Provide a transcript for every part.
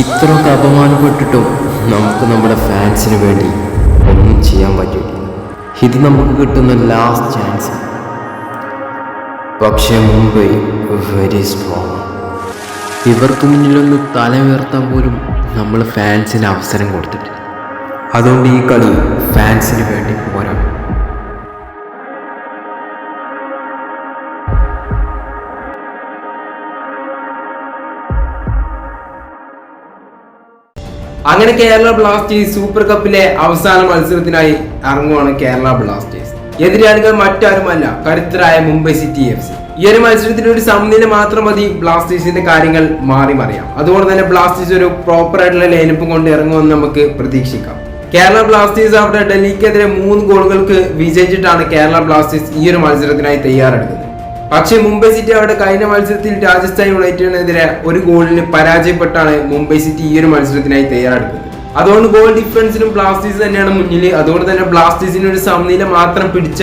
ഇത്രയൊക്കെ അപമാനപ്പെട്ടിട്ടും നമുക്ക് നമ്മുടെ ഫാൻസിന് വേണ്ടി ഒന്നും ചെയ്യാൻ പറ്റും ഇത് നമുക്ക് കിട്ടുന്ന ലാസ്റ്റ് ചാൻസ് പക്ഷേ മുംബൈ വെരി സ്ട്രോങ് ഇവർക്ക് മുന്നിലൊന്ന് തല ഉയർത്താൻ പോലും നമ്മൾ ഫാൻസിന് അവസരം കൊടുത്തിട്ടില്ല. അതുകൊണ്ട് ഈ കളി ഫാൻസിന് വേണ്ടി അങ്ങനെ കേരള ബ്ലാസ്റ്റേഴ്സ് സൂപ്പർ കപ്പിലെ അവസാന മത്സരത്തിനായി ഇറങ്ങുവാണ് കേരള ബ്ലാസ്റ്റേഴ്സ്. എതിരാളികൾ മറ്റാരുമല്ല കരുത്തരായ മുംബൈ സിറ്റി എഫ് സി. ഈ ഒരു മത്സരത്തിന് ഒരു സമനില മാത്രം മതി ബ്ലാസ്റ്റേഴ്സിന്റെ കാര്യങ്ങൾ മാറി മറിയാം. അതുകൊണ്ട് തന്നെ ബ്ലാസ്റ്റേഴ്സ് ഒരു പ്രോപ്പർ ആയിട്ടുള്ള ലൈനപ്പും കൊണ്ട് ഇറങ്ങുമെന്ന് നമുക്ക് പ്രതീക്ഷിക്കാം. കേരള ബ്ലാസ്റ്റേഴ്സ് അവിടെ ഡൽഹിക്കെതിരെ മൂന്ന് ഗോളുകൾക്ക് വിജയിച്ചിട്ടാണ് കേരള ബ്ലാസ്റ്റേഴ്സ് ഈ ഒരു മത്സരത്തിനായി തയ്യാറെടുക്കുന്നത്. പക്ഷേ മുംബൈ സിറ്റി അവിടെ കഴിഞ്ഞ മത്സരത്തിൽ രാജസ്ഥാൻ യുണൈറ്റഡിനെതിരെ ഒരു ഗോളിന് പരാജയപ്പെട്ടാണ് മുംബൈ സിറ്റി ഈ ഒരു മത്സരത്തിനായി തയ്യാറെടുക്കുന്നത് അതുകൊണ്ട് ഗോൾ ഡിഫറൻസിലും ബ്ലാസ്റ്റേഴ്സ് തന്നെയാണ് മുന്നിൽ അതുകൊണ്ട് തന്നെ ബ്ലാസ്റ്റേഴ്സിന് ഒരു സമനില മാത്രം പിടിച്ച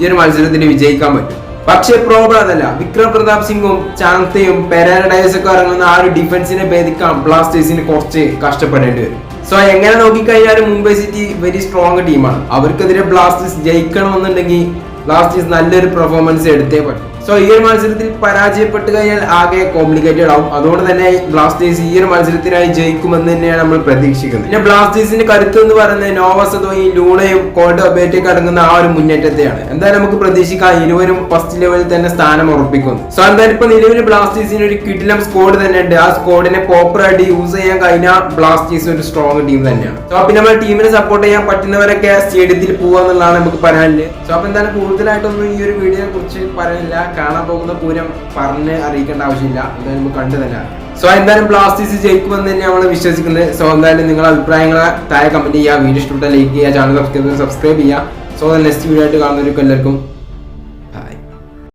ഈ ഒരു മത്സരത്തിന് വിജയിക്കാൻ പറ്റും. പക്ഷേ പ്രോബ്ലം അതല്ല. വിക്രം പ്രതാപ് സിംഗും ചാന്തയും പെരാരഡൈസ് ഒക്കെ ഇറങ്ങുന്ന ആ ഒരു ഡിഫൻസിനെ ഭേദിക്കാൻ ബ്ലാസ്റ്റേഴ്സിന് കുറച്ച് കഷ്ടപ്പെടേണ്ടി വരും. സോ എങ്ങനെ നോക്കിക്കഴിഞ്ഞാലും മുംബൈ സിറ്റി വെരി സ്ട്രോങ് ടീമാണ് അവർക്കെതിരെ ബ്ലാസ്റ്റേഴ്സ് ജയിക്കണമെന്നുണ്ടെങ്കിൽ ബ്ലാസ്റ്റേഴ്സ് നല്ലൊരു പെർഫോമൻസ് എടുത്തേ പറ്റും. സോ ഈ ഒരു മത്സരത്തിൽ പരാജയപ്പെട്ട് കഴിഞ്ഞാൽ ആകെ കോംപ്ലിക്കേറ്റഡ് ആവും. അതുകൊണ്ട് തന്നെ ബ്ലാസ്റ്റേഴ്സ് ഈ ഒരു മത്സരത്തിനായി ജയിക്കുമെന്ന് തന്നെയാണ് നമ്മൾ പ്രതീക്ഷിക്കുന്നത്. പിന്നെ ബ്ലാസ്റ്റേഴ്സിന്റെ കരുത്ത് എന്ന് പറയുന്നത് നോവസതോയും ലൂണയും കോൾഡ് ഒബേറ്റൊക്കെ അടങ്ങുന്ന ആ ഒരു മുന്നേറ്റത്തെയാണ്. എന്തായാലും നമുക്ക് പ്രതീക്ഷിക്കാം ഇരുവരും ഫസ്റ്റ് ലെവലിൽ തന്നെ സ്ഥാനം ഉറപ്പിക്കുന്നു. സോ എന്തായാലും ഇപ്പൊ നിലവിൽ ബ്ലാസ്റ്റേഴ്സിന് ഒരു കിഡ്നം സ്കോഡ് തന്നെ ഉണ്ട്. ആ സ്കോഡിനെ പ്രോപ്പർ ആയിട്ട് യൂസ് ചെയ്യാൻ കഴിഞ്ഞാൽ ബ്ലാസ്റ്റേഴ്സ് ഒരു സ്ട്രോങ് ടീം തന്നെയാണ്. സോ പിന്നെ നമ്മൾ ടീമിനെ സപ്പോർട്ട് ചെയ്യാൻ പറ്റുന്നവരൊക്കെ സ്റ്റേഡിയത്തിൽ പോവാന്നുള്ളതാണ് നമുക്ക് പറയാനുള്ളത്. സോ അപ്പൊ എന്തായാലും കൂടുതലായിട്ടൊന്നും ഈ ഒരു വീഡിയോയെ കുറിച്ച് പറയാനില്ല കാണാൻ പോകുന്ന പൂരം പറഞ്ഞ് അറിയിക്കേണ്ട ആവശ്യമില്ല. എന്തായാലും കണ്ടു തന്നെ സോ എന്തായാലും പ്ലാസ്റ്റിക്സ് ജയിക്കുമെന്ന് തന്നെ നമ്മൾ വിശ്വസിക്കുന്നത്. സോ എന്തായാലും നിങ്ങളുടെ അഭിപ്രായങ്ങൾ താഴെ കമന്റ് ചെയ്യുക. വീഡിയോ ഇഷ്ടപ്പെട്ട ലൈക്ക് ചെയ്യുക. ചാനൽ സബ്സ്ക്രൈബ് സബ്സ്ക്രൈബ് ചെയ്യുക. സോ നെക്സ്റ്റ് വീഡിയോ ആയിട്ട് കാണുന്നവർക്കും എല്ലാവർക്കും